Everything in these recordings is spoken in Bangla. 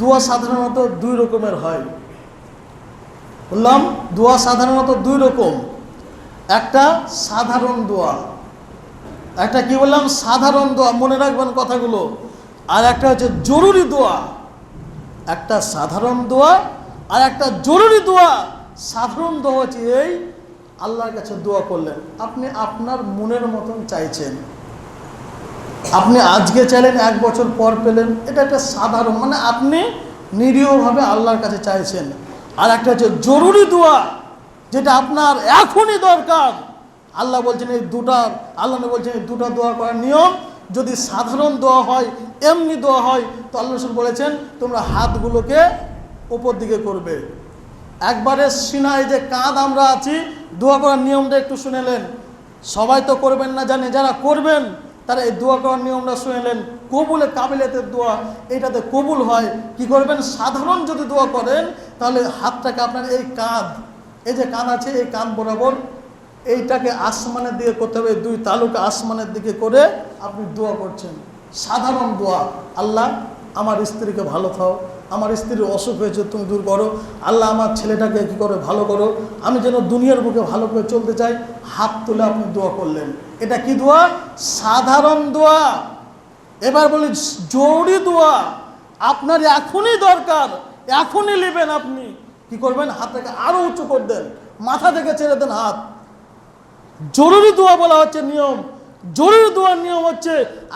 দোয়া সাধারণত দুই রকমের হয়। বললাম, দোয়া সাধারণত দুই রকম। একটা সাধারণ দোয়া। একটা কি বললাম? সাধারণ দোয়া। মনে রাখবেন কথাগুলো। আর একটা হচ্ছে জরুরি দোয়া। একটা সাধারণ দোয়া আর একটা জরুরি দোয়া। সাধারণ দোয়া হচ্ছে এই, আল্লাহর কাছে দোয়া করলেন। আপনি আপনার মনের মতন চাইছেন। আপনি আজকে চাইলেন, এক বছর পর পেলেন, এটা একটা সাধারণ মানে আপনি নিরীহভাবে আল্লাহর কাছে চাইছেন। আর একটা হচ্ছে জরুরি দোয়া, যেটা আপনার এখনই দরকার। আল্লাহ বলছেন এই দুটা, আল্লাহ বলছেন এই দুটা দোয়া করার নিয়ম, যদি সাধারণ দোয়া হয়, এমনি দোয়া হয়, তো আল্লাহ রসুল বলেছেন, তোমরা হাতগুলোকে উপর দিকে করবে। একবারে সিনাই যে কাঁধ আমরা আছি, দোয়া করার নিয়মটা একটু শুনেলেন সবাই তো করবেন না জানে, যারা করবেন তারা এই দোয়া করার নিয়মটা শুনেলেন কবুলে কাবিলেতের দোয়া, এটাতে কবুল হয়। কি করবেন? সাধারণ যদি দোয়া করেন, তাহলে হাতটাকে আপনার এই কাঁধ, এই যে কাঁধ আছে, এই কাঁধ বরাবর এইটাকে আসমানের দিকে করতে হবে, দুই তালুকে আসমানের দিকে করে আপনি দোয়া করছেন। সাধারণ দোয়া, আল্লাহ আমার স্ত্রীকে ভালো থাও, আমার স্ত্রীর অসুখ হয়েছে, তুমি দূর করো। আল্লাহ আমার ছেলেটাকে কী করে ভালো করো? আমি যেন দুনিয়ার বুকে ভালো করে চলতে চাই, হাত তুলে আপনি দোয়া করলেন। এটা কি দোয়া? সাধারণ দোয়া। এবার বলি, জরুরি দোয়া। আপনার এখনই দরকার, এখনই নেবেন আপনি। কি করবেন? হাতটাকে আরও উঁচু করে দেন, মাথা থেকে ছেড়ে দেন হাত। জরুরি দোয়া বলা হচ্ছে নিয়ম। জরুরি দোয়ার নিয়ম হচ্ছে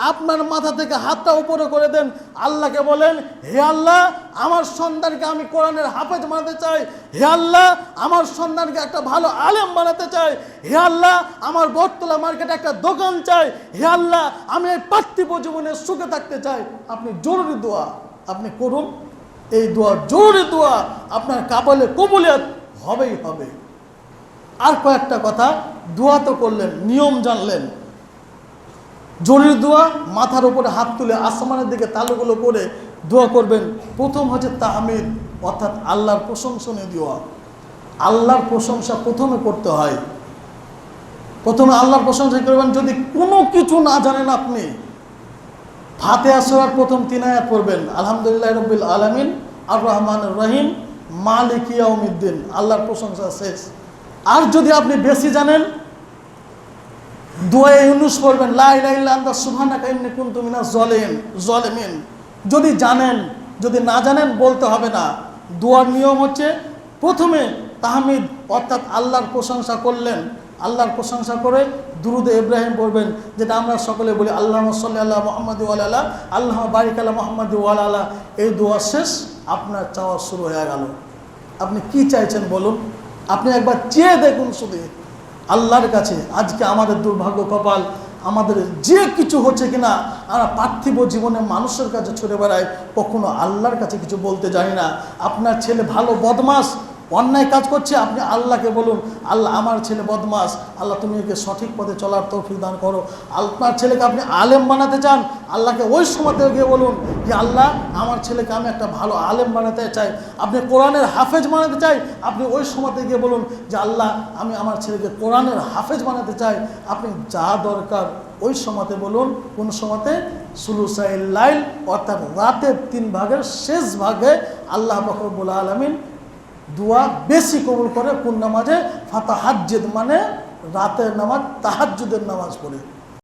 আপনার মাথা থেকে হাতটা উপরে করে দেন। আল্লাহকে বলেন, হে আল্লাহ, আমার সন্তানকে আমি কোরআনের হাফেজ বানাতে চাই। হে আল্লাহ, আমার সন্তানকে একটা ভালো আলেম বানাতে চাই। হে আল্লাহ, আমার বটতলা মার্কেটে একটা দোকান চাই। হে আল্লাহ, আমি এই পার্থিব জীবনে সুখে থাকতে চাই। আপনি জরুরি দোয়া, আপনি করুন। এই দোয়া জরুরি দোয়া আপনার কাপালে কবুলিয়াত হবেই হবে। আর কয়েকটা কথা, দোয়া তো করলেন, নিয়ম জানলেন। জরুরি দোয়া, মাথার উপরে হাত তুলে আসমানের দিকে তালুগুলো করে দোয়া করবেন। প্রথম হচ্ছে তাহমিদ, অর্থাৎ আল্লাহর প্রশংসনীয় দোয়া। আল্লাহর প্রশংসা প্রথমে করতে হয়। প্রথমে আল্লাহর প্রশংসা করবেন, যদি কোনো কিছু না জানেন আপনি। ফাতে আসরার প্রথম তিন আয়াত পড়বেন, আলহামদুলিল্লাহ রবিল আলমিন আর রহমান রহিম, মালিক ইয়াউমিদ্দিন। আল্লাহর প্রশংসা শেষ। আর যদি আপনি বেশি জানেন দোয়ে ইউনুস পড়বেন লাই লাই আন্দা সুহানা কাইমনি কুন্তু মিনা জলেন জলেমিন। যদি জানেন, যদি না জানেন, বলতে হবে না। দোয়ার নিয়ম হচ্ছে, প্রথমে তাহমিদ অর্থাৎ আল্লাহর প্রশংসা করলেন। আল্লাহর প্রশংসা করে দুরুদে ইব্রাহিম পড়বেন যেটা আমরা সকলে বলি আল্লাহ সাল্লি আল্লাহ মোহাম্মদ ওয়ালা আল্লাহ বারিক আল্লাহ মোহাম্মদ ওয়ালা এই দোয়া শেষ, আপনার চাওয়া শুরু হয়ে গেল। আপনি কি চাইছেন বলুন? আপনি একবার চেয়ে দেখুন শুধু। আল্লাহর কাছে, আজকে আমাদের দুর্ভাগ্য কপাল, আমাদের যে কিছু হচ্ছে কিনা, আমরা পার্থিব জীবনে মানুষের কাছে ছুটে বেড়ায় কখনো আল্লাহর কাছে কিছু বলতে জানি না। আপনার ছেলে ভালো বদমাস অন্যায় কাজ করছে, আপনি আল্লাহকে বলুন, আল্লাহ আমার ছেলে বদমাস, আল্লাহ তুমি একে সঠিক পথে চলার তৌফিক দান করো। আপনার ছেলেকে আপনি আলেম বানাতে চান, আল্লাহকে ওই সময়তে গিয়ে বলুন যে, আল্লাহ, আমার ছেলেকে আমি একটা ভালো আলেম বানাতে চাই। আপনি কোরআনের হাফেজ বানাতে চাই, আপনি ওই সময়তে গিয়ে বলুন যে, আল্লাহ, আমি আমার ছেলেকে কোরআনের হাফেজ বানাতে চাই। আপনি যা দরকার ওই সময়তে বলুন, কোন সময়তে সুলুসাইল লাইল, অর্থাৎ রাতের তিন ভাগের শেষ ভাগে আল্লাহ বকরবুল আলমিন দোয়া বেশি কবুল করে কোন নামাজে? ফাতা হাজ্জেদ মানে রাতের নামাজ তাহাজ্জুদের নামাজ পড়ে।